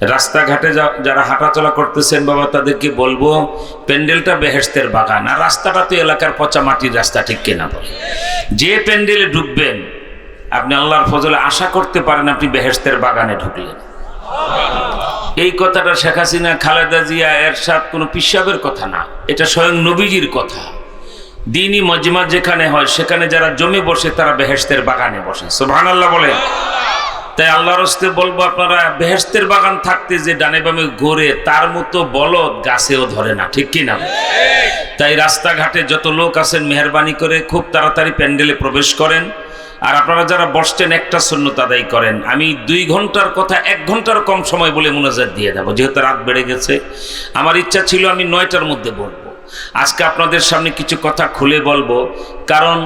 রাস্তাঘাটে যারা হাঁটাচলা করতেছেন বাবা, তাদেরকে বলব, প্যান্ডেলটা বেহেস্তের বাগান। আর রাস্তাটা তো এলাকার পচা মাটির রাস্তা, ঠিক কিনা বলে? যে প্যান্ডেলে ঢুকবেন আপনি আল্লাহর ফজলে আশা করতে পারেন আপনি বেহেস্তের বাগানে ঢুকলেন। এই কথাটা শেখ হাসিনা, খালেদা জিয়া, এরশাদ কোনো পিসাবের কথা না। এটা স্বয়ং নবীজির কথা। দিনই মজমা যেখানে হয়, সেখানে যারা জমে বসে, তারা বেহেস্তের বাগানে বসে। সোভান আল্লাহ বলে তাই আল্লাহর হস্তে বলব আপনারা বেহেস্তের বাগান থাকতে যে ডানে বামে ঘোরে, তার মতো বলদ গাছেও ধরে না, ঠিক কি না? তাই রাস্তাঘাটে যত লোক আছেন, মেহরবানি করে খুব তাড়াতাড়ি প্যান্ডেলে প্রবেশ করেন। আর আপনারা যারা বসছেন, একটা শূন্যতা আদায় করেন। আমি দুই ঘণ্টার কথা, এক ঘণ্টার কম সময় বলে মোনাজাত দিয়ে দেবো, যেহেতু রাত বেড়ে গেছে। আমার ইচ্ছা ছিল আমি নয়টার মধ্যে বলব। আজকে আপনাদের সামনে কিছু কথা খুলে বলব, কারণ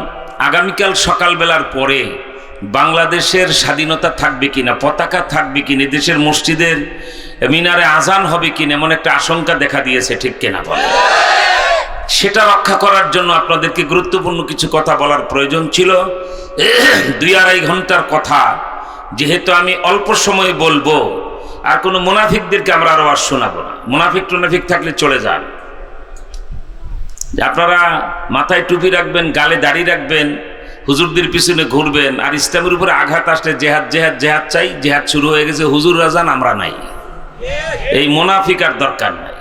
আগামীকাল সকালবেলার পরে বাংলাদেশের স্বাধীনতা থাকবে কিনা, পতাকা থাকবে কিনা দেশের মসজিদের মিনারে আজান হবে কিনা, এমন একটা আশঙ্কা দেখা দিয়েছে, ঠিক কিনা বলে? সেটা রক্ষা করার জন্য আপনাদেরকে গুরুত্বপূর্ণ কিছু কথা বলার প্রয়োজন ছিল। দুই আড়াই ঘণ্টার কথা, যেহেতু আমি অল্প সময়ে বলব, আর কোনো মুনাফিকদেরকে আমরা আরও আর শোনাবো না। মুনাফিক টুনাফিক থাকলে চলে যান। আপনারা মাথায় টুপি রাখবেন, গালে দাড়ি রাখবেন হুজুরদের পিছনে ঘুরবেন আর ইসলামের উপরে আঘাত আসলে জেহাদ জেহাদ জেহাদ চাই, জেহাদ শুরু হয়ে গেছে হুজুর রাজান আমরা নাই। এই মুনাফিক আর দরকার নাই।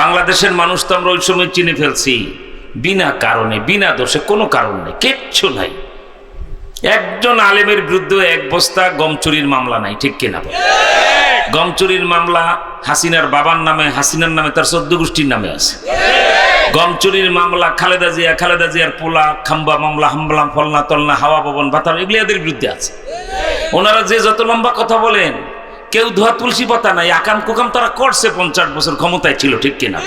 বাংলাদেশের মানুষ তো আমরা ওই সময় চিনে ফেলছি, বিনা কারণে, বিনা দোষে, কোনো কারণ নেই, কিচ্ছু নাই। একজন আলেমের বিরুদ্ধে এক বস্তা গম চুরির মামলা নাই, ঠিক কিনা? গম চুরির মামলা হাসিনার বাবার নামে, হাসিনার নামে, তার চোদ্দ গোষ্ঠীর নামে আছে। গম চুরির মামলা, খালেদা জিয়া, খালেদা জিয়ার পোলা, খাম্বা মামলা হামলা ফলনা, তলনা, হাওয়া ভবন বাতার এগুলি এদের বিরুদ্ধে আছে। ওনারা যে যত লম্বা কথা বলেন, কেউ ধোয়া তুলসী পাতা নাই, আকাম কুকাম, তারা করছে পঞ্চাশ বছর ক্ষমতায় ছিল, ঠিক কিনা?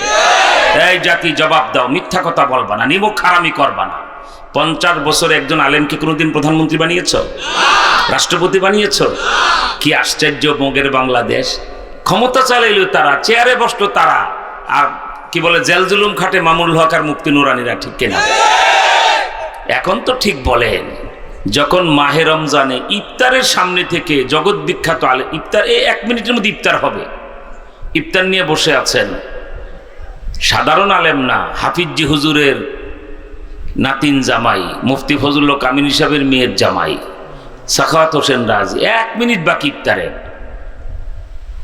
এই জাতি জবাব দাও, মিথ্যা কথা বলবা না নিমক খারামি করবা না। পঞ্চাশ বছর একজন আলেমকে কোনোদিন প্রধানমন্ত্রী বানিয়েছ? রাষ্ট্রপতি বানিয়েছ? কি আশ্চর্য মোগের বাংলাদেশ। ক্ষমতা চালাইল তারা, চেয়ারে বসল তারা, আর কি বলে, জেল জুলুম খাটে মামুল হক আর মুক্তি নুরানিরা ঠিক কিনা? এখন তো ঠিক বলেন, যখন মাহে রমজানে ইফতারের সামনে থেকে জগৎ বিখ্যাত আলে, ইফতার এই এক মিনিটের মধ্যে ইফতার হবে। ইফতার নিয়ে বসে আছেন সাধারণ আলেম না, হাফিজি হুজুরের নাতিন জামাই, মুফতি ফজলুল কামিন সাহেবের মেয়ের জামাই, সাখাওয়াত হোসেন রাজ, এক মিনিট বাকি ইফতারের।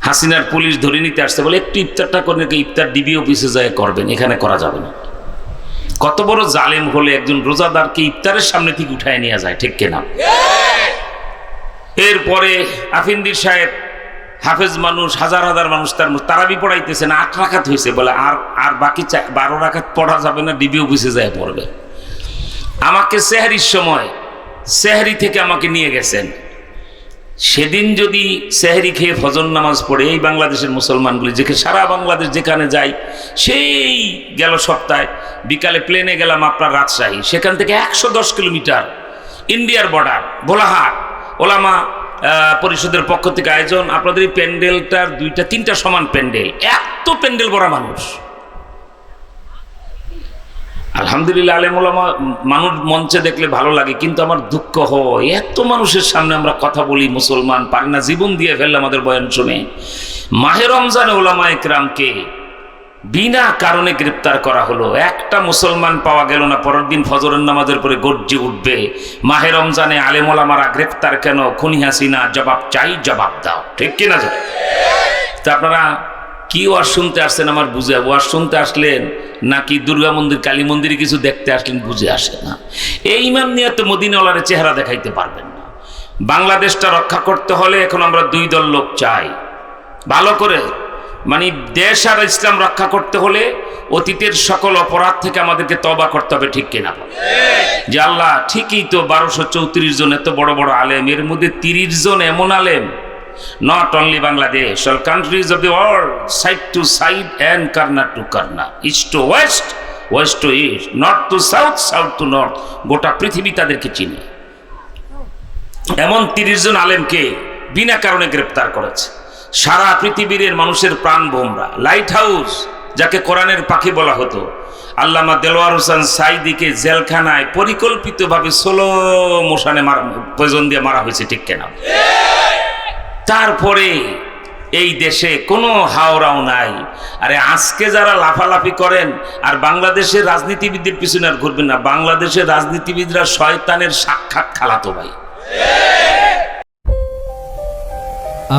হাসিনার পুলিশ ধরে নিতে আসছে বলে একটু ইফতারটা করে ইফতার ডিবি অফিসে যায় করবেন, এখানে করা যাবে না। কত বড় জালেম হলে একজন রোজাদারকে ইফতারের সামনে থেকে উঠায় নিয়ে যায়, ঠিক কিনা? এরপরে আফিন্দির সাহেব, হাফেজ মানুষ, হাজার হাজার মানুষ তার তারাবি পড়াইতেছেন আট রাখাত হয়েছে বলে আর আর বাকি বারো রাখাত পড়া যাবে না ডিবি অফিসে যায় পড়বে। আমাকে সেহারির সময়, সেহারি থেকে আমাকে নিয়ে গেছেন। সেদিন যদি সেহরি খেয়ে ফজর নামাজ পড়ে, এই বাংলাদেশের মুসলমানগুলি যেখানে সারা বাংলাদেশ যেখানে যাই সেই গেল সপ্তাহে, বিকালে প্লেনে গেলাম আপনার রাজশাহী, সেখান থেকে একশো দশ কিলোমিটার ইন্ডিয়ার বর্ডার ভোলাহাট ওলামা পরিষদের পক্ষ থেকে আয়োজন, আপনাদের এই প্যান্ডেলটার দুইটা, তিনটা সমান প্যান্ডেল, এত প্যান্ডেল বড়া মানুষ। আলহামদুলিল্লাহ আলেমুলামা মানুষ মঞ্চে দেখলে ভালো লাগে, কিন্তু আমার দুঃখ হয়, এত মানুষের সামনে আমরা কথা বলি মুসলমান, পারি না, জীবন দিয়ে ফেললে আমাদের বয়ান শুনে। মাহে রমজানে ওলামা একরামকে বিনা কারণে গ্রেপ্তার করা হলো। একটা মুসলমান পাওয়া গেল না, পরের দিন ফজরের নামাজের পরে গর্জে উঠবে। মাহে রমজানে আলেমোলামারা গ্রেপ্তার কেন? খুনি হাসিনা, জবাব চাই, জবাব দাও। ঠিক কিনা যায় তা আপনারা কি ওয়াজ শুনতে আসছেন আমার বুঝে? ওয়াজ শুনতে আসলেন নাকি দুর্গা মন্দির, কালী মন্দিরে কিছু দেখতে আসলেন, বুঝে আসে না। এই ইমান নিয়ে তো মদিনাওয়ালার চেহারা দেখাইতে পারবেন না। বাংলাদেশটা রক্ষা করতে হলে এখন আমরা দুই দল লোক চাই। ভালো করে। মানে দেশ আর ইসলাম রক্ষা করতে হলে অতীতের সকল অপরাধ থেকে আমাদেরকে তবা করতে হবে, ঠিক কিনা? যে আল্লাহ ঠিকই তো বারোশো চৌত্রিশ জন এত বড় বড় আলেম, এর মধ্যে তিরিশ জন এমন আলেম not only Bangladesh, all countries of the world, side to side and corner to corner, east to west, west to east, north to south, south to north, গোটা পৃথিবী তাদেরকে চিনে। এমন তিরিশ জন আলেমকে বিনা কারণে গ্রেপ্তার করেছে। সারা পৃথিবীর মানুষের প্রাণ বোমরা। লাইট হাউস যাকে কোরআনের পাখি বলা হতো। আল্লামা দেলোয়ার হোসেন সাইদিকে জেলখানায় পরিকল্পিতভাবে ষোলো মোশানে মারা প্রয়োজন দিয়ে মারা হয়েছে ঠিক কেনা। তারপরে এই দেশে কোনো হাওড়াও নাই। আরে আজকে যারা লাফালাফি করেন, আর বাংলাদেশের রাজনীতিবিদদের পিছনে আর ঘুরবেন না, বাংলাদেশের রাজনীতিবিদরা শয়তানের সাক্ষাৎ খালাতো ভাই।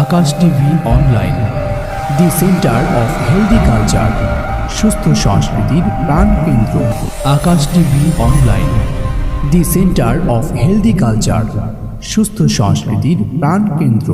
Akash TV online, the centre of healthy culture, সুস্থ সংস্কৃতির প্রাণকেন্দ্র Akash TV online, the centre of healthy culture, সুস্থ সংস্কৃতির প্রাণকেন্দ্র